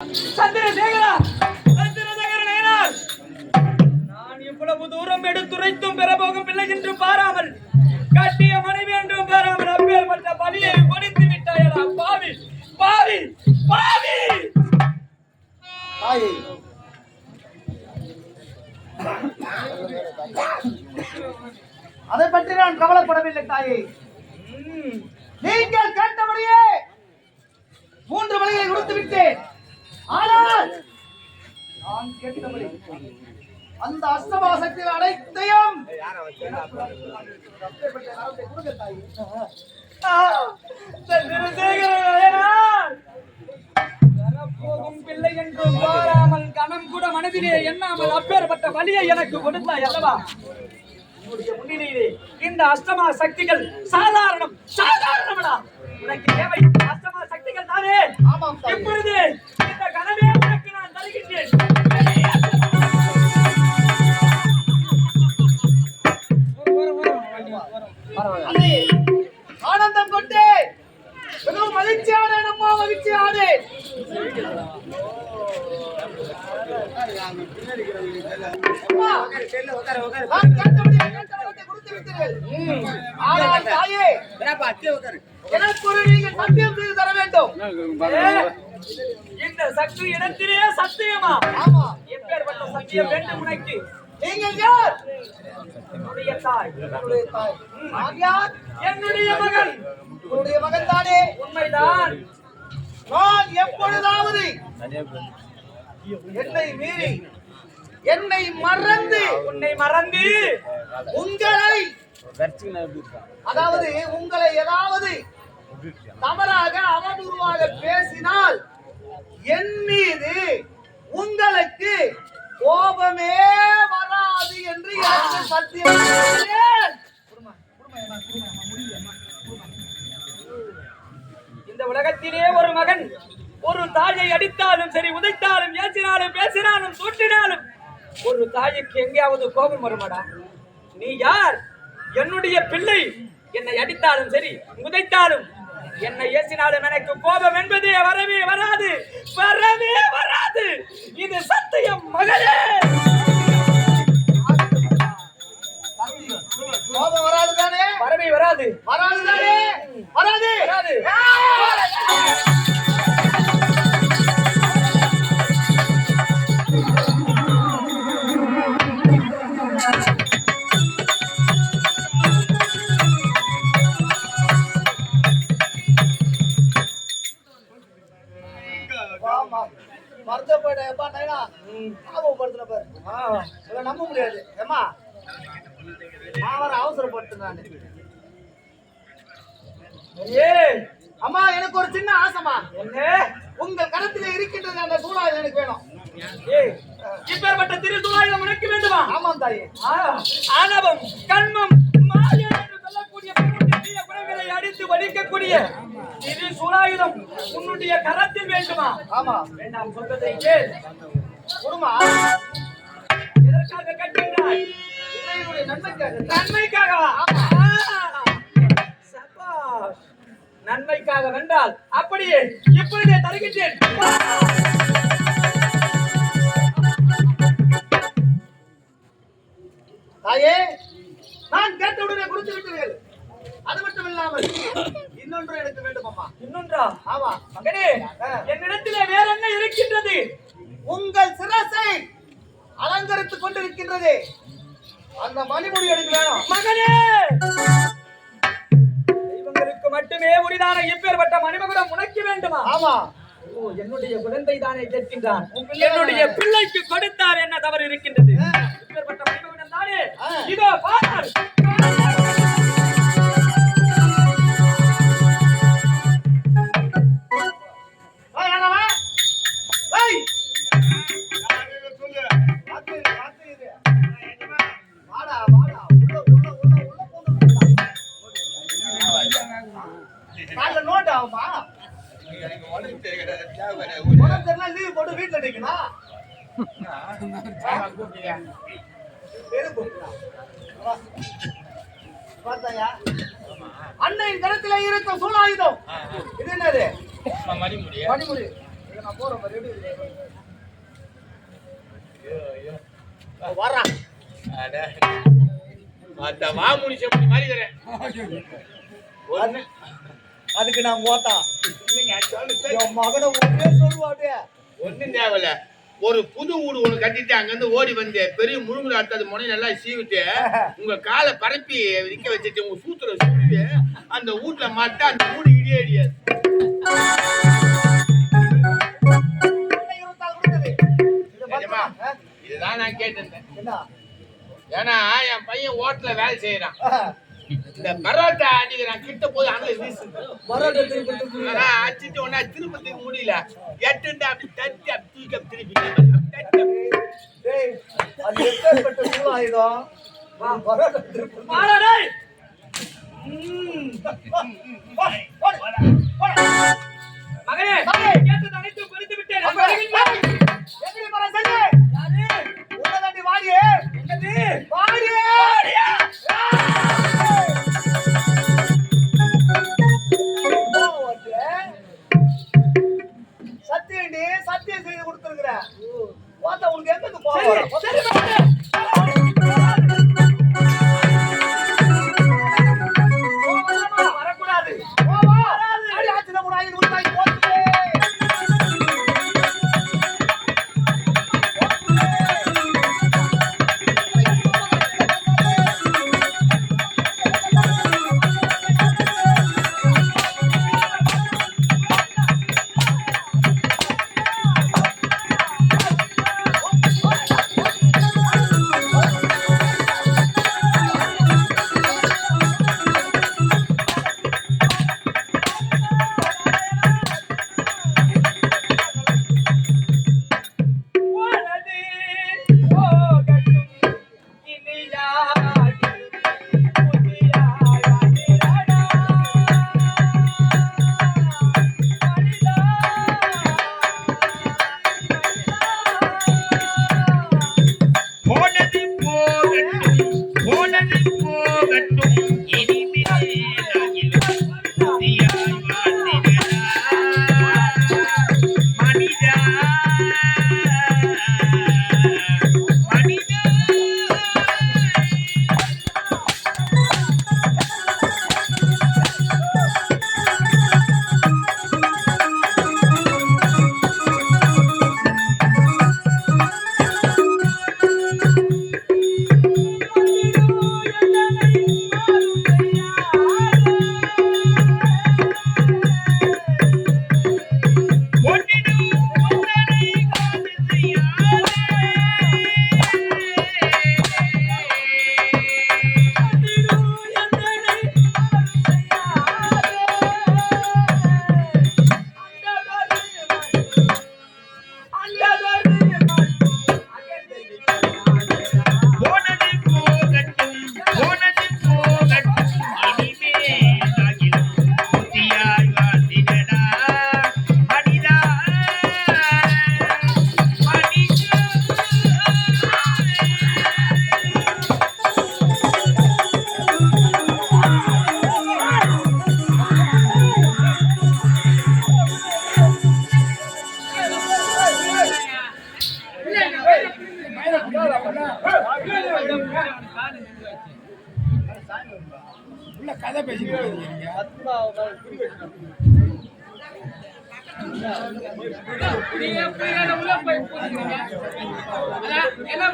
சந்திரசேகரா சந்திரசேகர நயனார் நான் இவ்வளவு தூரம் எடுத்துரைத்தும் பெறபோகும் பிள்ளை என்று பாராமல் கட்டிய மனைவி என்றும் பாராமல் அப்பேற்பட்ட பலியை கொடுத்து விட்டாயடா பாவி பாவி பாவி! தாயே அதை பற்றி நான் கவலைப்படவில்லை தாயே. நீங்கள் கேட்டபடியே மூன்று வழிகளை கொடுத்து விட்டேன். ஆனால் நான் கேட்டபடி அந்த சக்திகள் அனைத்தையும் வரப்போகும் பிள்ளை என்றும் பாராமல் கணம் கூட மனதிலே எண்ணாமல் அப்பேற்பட்ட வலியை எனக்கு கொடுத்தாய் அல்லவா? முன்னிலையிலே இந்த அஷ்டமா சக்திகள் சாதாரணம் சாதாரணமடா. உனக்கு தேவை அஷ்டமா சக்திகள் தானே. இப்பொழுது கனவே உனக்கு நான் தருகின்றேன். சக்தி இடத்திலே சத்தியமா? ஆமா. எப்பேற்பட்ட சத்தியம் வேண்டும் உனக்கு நீங்கள் யார்? என்னுடைய தாய். என்னுடைய தாய். நான் யார்? என்னுடைய மகன். உன்னுடைய மகன் தானே உண்மைதான். நான் எப்பொழுதாவது என்னை மீறி என்னை மறந்து உன்னை மறந்து உங்களை அதாவது உங்களை ஏதாவது தவறாக அவதூறாக பேசினால் என் மீது உங்களுக்கு கோபமே வராது என்று எனக்கு சத்தியம் இந்த உலகத்திலே ஒரு மகன் ஒரு தாயை அடித்தாலும் சரி உதைத்தாலும் ஏசினாலும் பேசினாலும் தூற்றினாலும் ஒரு தாய்க்கு எங்கேயாவது கோபம் வருமாடா? நீ யார்? என்னுடைய பிள்ளை. என்னை அடித்தாலும் சரி உதைத்தாலும் என்னை ஏசினாலும் எனக்கு கோபம் என்பதே வரவே வராது. வரவே வராது. இது சத்தியம் மகளே. கோபம் வராது தானே வரவே வராது. வராது. தானே வராது. வராது. அம்மா எனக்கு ஒரு சின்ன ஆசைமா என்ன? உங்கள் கரத்தில் இருக்கின்றது அந்த சூழல் எனக்கு வேணும். ஏய், இப்பேற்பட்ட திருத்துவாயுதம் உனக்கு வேண்டுமா? ஆமாம் தாயே. ஆணவம் கண்மம் மாயை என்று சொல்லக்கூடிய குணங்களை அடித்து வடிக்கக்கூடிய திரு சூலாயுதம் உன்னுடைய கரத்தில் வேண்டுமா? ஆமா. வேண்டாம் சொல்வதை கேள். குடுமா எதற்காக கட்டுகிறாய்? நன்மைக்காக. நன்மைக்காகவா? ஆ, சபாஷ். நன்மைக்காக வென்றால் அப்படியே இப்பொழுதே தருகின்றேன். தாயே நான் கேட்டவுடனே கொடுத்து விட்டீர்கள். அது மட்டும் இல்லாமல் இன்னொன்று எனக்கு வேண்டும் அம்மா. இன்னொன்றா? ஆமா. மகனே என்னிடத்திலே வேற என்ன இருக்கின்றது? உங்கள் சிரசை அலங்கரித்துக் கொண்டிருக்கின்றது. அந்த மணிமுடி எனக்கு வேணும் மகனே! மட்டுமே உரிதான இப்பேற்பட்ட மணிமகுடம் உனக்கு வேண்டுமா ஆமா ஓ என்னுடைய குழந்தை தானே கேட்கின்றான் என்னுடைய? பிள்ளைக்கு கொடுத்தார் என்ன தவறு இருக்கின்றது. இப்பேற்பட்ட மணிமகுடம் தானே. இதோ பார் அன்னையின் கருத்துல இருக்கும் சூழாயுதம் இது என்னது? மணிமுடி. இதை நான் போறேன் இருக்கு? அட. அந்த வாமுனி செப்படி மாதிரி அதுக்கு நான் ஓட்டா. என் மகனை ஒரே சொல்லுவாடே ஒண்ணும் தேவையில்ல. ஒரு புது வீடு ஒண்ணு கட்டிட்டு அங்க இருந்து ஓடி வந்து பெரிய முழுங்குல அடுத்தது முனை நல்லா சீவிட்டு உங்க காலை பரப்பி நிக்க வச்சுட்டு உங்க சூத்துல சுருவி அந்த வீட்டுல மாட்டா அந்த வீடு இடியே இடியாது? இதுதான் நான் கேட்டிருந்தேன் என்ன ஏன்னா என் பையன் ஓட்டல வேலை செய்யறான் இந்த பரோட்டா அடிக்கிறான் கிட்ட போய் அங்கே வீசுது பரோட்டா திருப்பி திருப்பி. ஆனா அடிச்சிட்டு ஒன்னா திருப்பத்துக்கு முடியல எட்டுண்டா அப்படி தட்டி அப்படி தூக்கி அப்படி திருப்பி அது எப்பேற்பட்ட சூழாயுதம்? வா, பரோட்டா திருப்பி. மகனே. கேட்டது அனைத்தும் Yeah.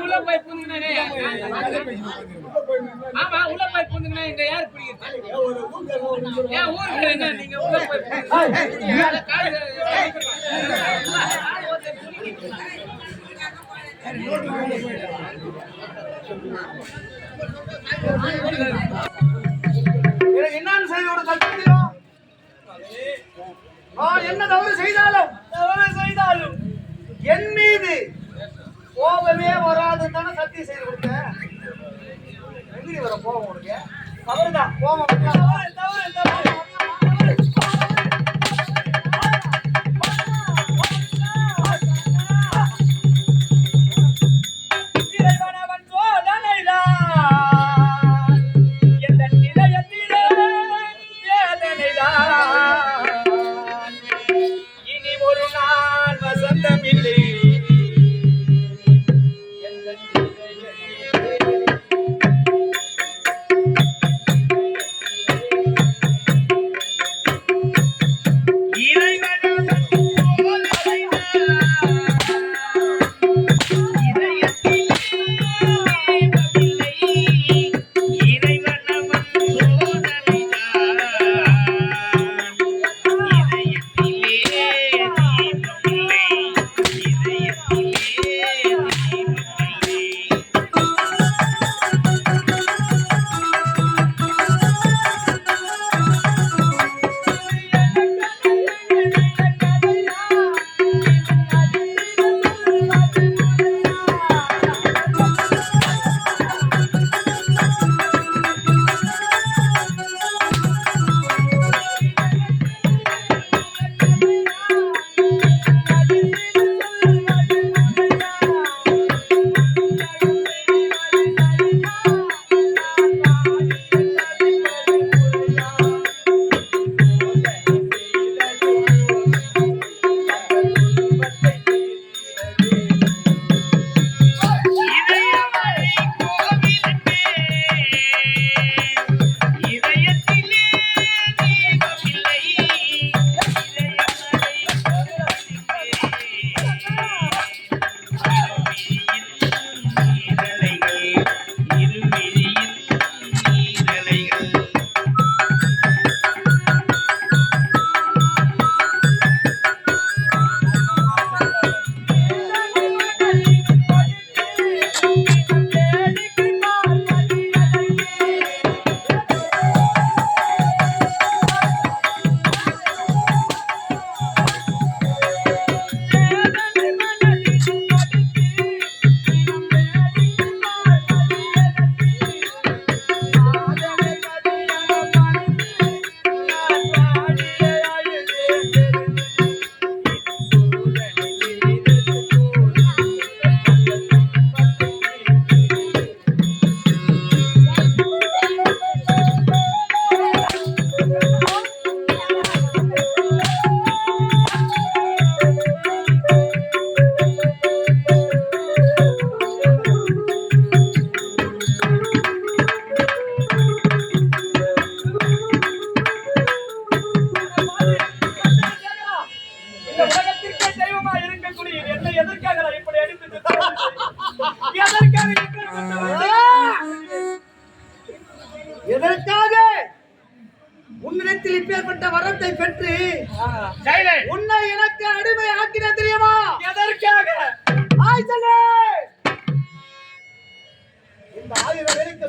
உள்ள போய் பூந்துக்கிறீங்க. ஆமா, உள்ள போய் இங்க ஏன் ஊருக்கு என்ன, நீங்க உள்ள போய் அதை காது- எனக்கு என்னன்னு செய்து கொடுக்க தெரியும் நான் என்ன தவறு செய்தாலும்? தவறு செய்தாலும். என் மீது கோபமே வராதுன்னு தானே சத்தியம் செய்து கொடுத்தேன் எங்கடி வர கோபம் உனக்கு? தவறுதான். கோபம் தவறு தவறு.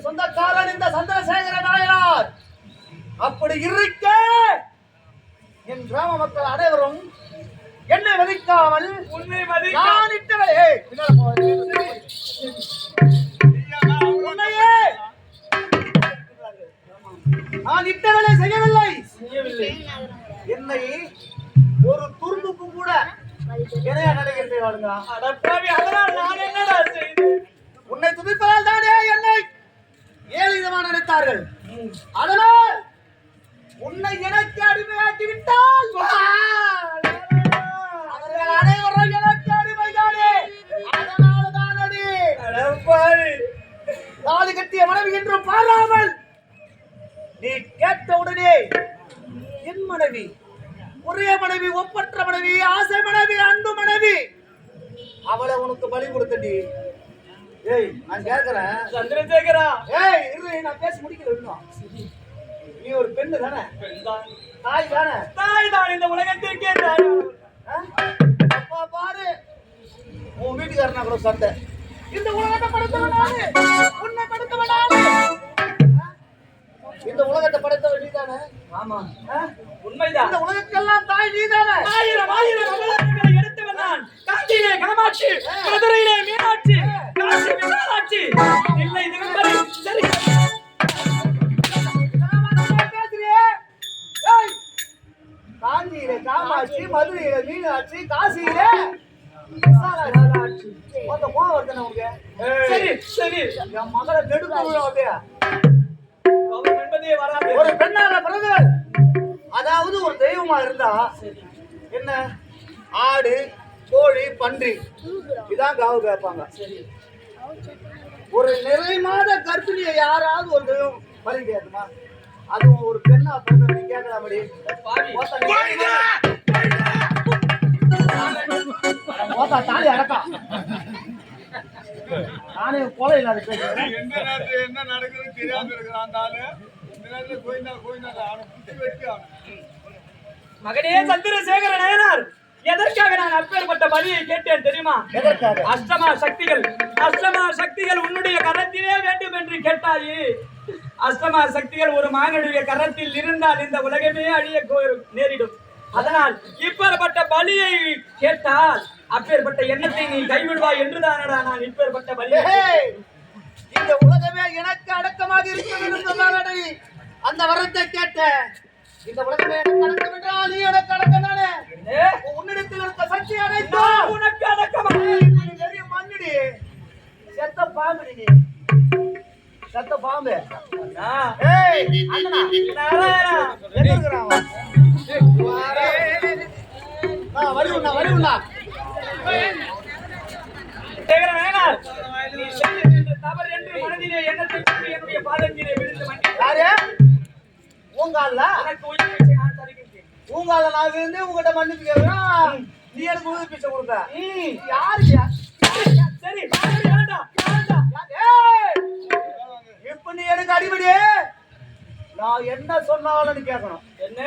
சொந்தக்காரன் இந்த சந்திரசேகர நாயனார் அப்படி இருக்க என் கிராம மக்கள் அனைவரும் என்னை மதிக்காமல் உன்னை மதிக்க நான் இட்டவளே ஏய், பின்னால போ. உன்னையே நான் இட்டவளை செய்யவில்லை செய்யவில்லை. என்னை ஒரு துரும்புக்கும் கூட நடைகின்றீர்கள் அடப்பாவி, அதனால் நான் என்னடா? உன்னை துதிப்பதால் தானே என்னை ஏழு விதமாக நினைத்தார்கள். அதனால் உன்னை எனக்கு அடிமையாக்கி விட்டால் அவர்கள் அனைவரும் எனக்கு அடிமைதானே? அதனால தானடி அடப்பாவி. தாலி கட்டிய மனைவி என்று பாராமல் நீ கேட்ட உடனே என் மனைவி ஒரே மனைவி ஒப்பற்ற மனைவி ஆசை மனைவி அன்பு மனைவி அவளை உனக்கு பலி கொடுத்தடி ஏய் நான் கேட்கிறேன் சந்திரசேகரா ஏய் இரு நான் பேசி முடிக்கல இன்னும் நீ ஒரு பெண்ணு தானே. தாய் தானே? தாய் தான் இந்த உலகத்திற்கே தாய்? அப்பா பாரு. உன் வீட்டுக்காரனா கூட சண்டை. இந்த உலகத்தை படைத்தவன் நானு உன்னை படைத்தவன் நானு? இந்த உலகத்தை படைத்தவன் நீதானே ஆமா. ஆ? உண்மைதான். இந்த உலகத்துக்கெல்லாம் தாய் நீதானே ஆயிரம் ஆயிரம் அவதாரங்களை எடுத்தவன் நான். காஞ்சியிலே காமாட்சி மதுரையிலே மீனாட்சி. காஞ்சியில காமாட்சி மதுரையில மீனாட்சி காசியில விசாலாட்சி மொத்த கோவம் வருதுண்ணே சரி சரி என் மகளை அப்படியே வராது ஒரு அதாவது ஒரு தெய்வமா இருந்தா என்ன? ஆடு கோழி பன்றி. இதான் காவு கேட்பாங்க. ஒரு நிறை மாத கர்ப்பிணியை யாராவது ஒரு தெய்வம் பலி கேட்குமா? அதுவும் ஒரு பெண்ணா பிறந்தவங்க கேட்கலாமடி பாவி. மோத்தா தாலி அடக்கா. நானே கொலை இல்லாத எந்த நேரத்துல என்ன நடக்குதுன்னு தெரியாம இருக்கிறான் ஆளு இந்த நேரத்துல கோயிந்தா கோயிந்தா அவனை குத்தி அவனை மகனே சந்திரசேகர நயனார்! எதற்காக நான் அப்பேற்பட்ட பலியை கேட்டேன் தெரியுமா? எதற்காக? அஷ்டமா சக்திகள். அஷ்டமா சக்திகள் உன்னுடைய கரத்திலே வேண்டும் என்று கேட்டாயே. அஷ்டமா சக்திகள் ஒரு மானுடைய கரத்தில் இருந்தால் இந்த உலகமே அழிய நேரிடும். அதனால் இப்பேற்பட்ட பலியை கேட்டால் அப்பேற்பட்ட எண்ணத்தை நீ கைவிடுவாய் என்றுதானடா நான் இப்பேற்பட்ட பலியை இந்த உலகமே எனக்கு அடக்கமாக இருக்கிறது என்று அந்த வரத்தை கேட்ட. இந்த உலகமே எனக்கு அடக்கம் என்றால் நீ எனக்கு அடக்கம் உன்னிடத்தில் இருக்க சக்தி அனைத்தும் உனக்கு அடக்கமா நீ பெரிய மண்ணுடி. செத்த பாம்புடி நீ. செத்த பாம்பு. நீ செய்தது தவறு என்று மனதிலே எண்ணத்தை என்னுடைய பாதத்திலே விழுந்து உங்கால உனக்கு உயிர் பிச்சை நான் விழுந்து உங்ககிட்ட மன்னிப்பு கேட்கிறேன். நீ எனக்கு உதவி பிச்சை கொடுக்க. ம். யாருயா சரி! இப்ப நீ எனக்கு அடிபடி. நான் என்ன சொன்னாலும் கேட்கணும். என்ன?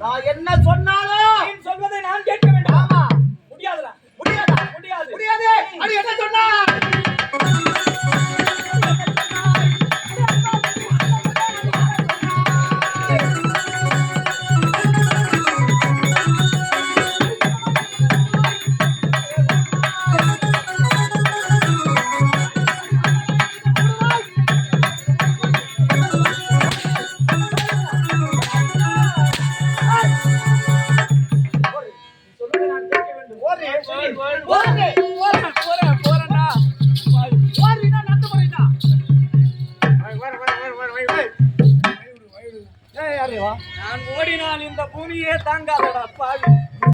நான் என்ன சொன்னாலும் சொல்வதை நான் கேட்க வேண்டும். ஆமா. முடியாதுடா. முடியாதா? முடியாது. முடியாது. அடி என்ன சொன்னா?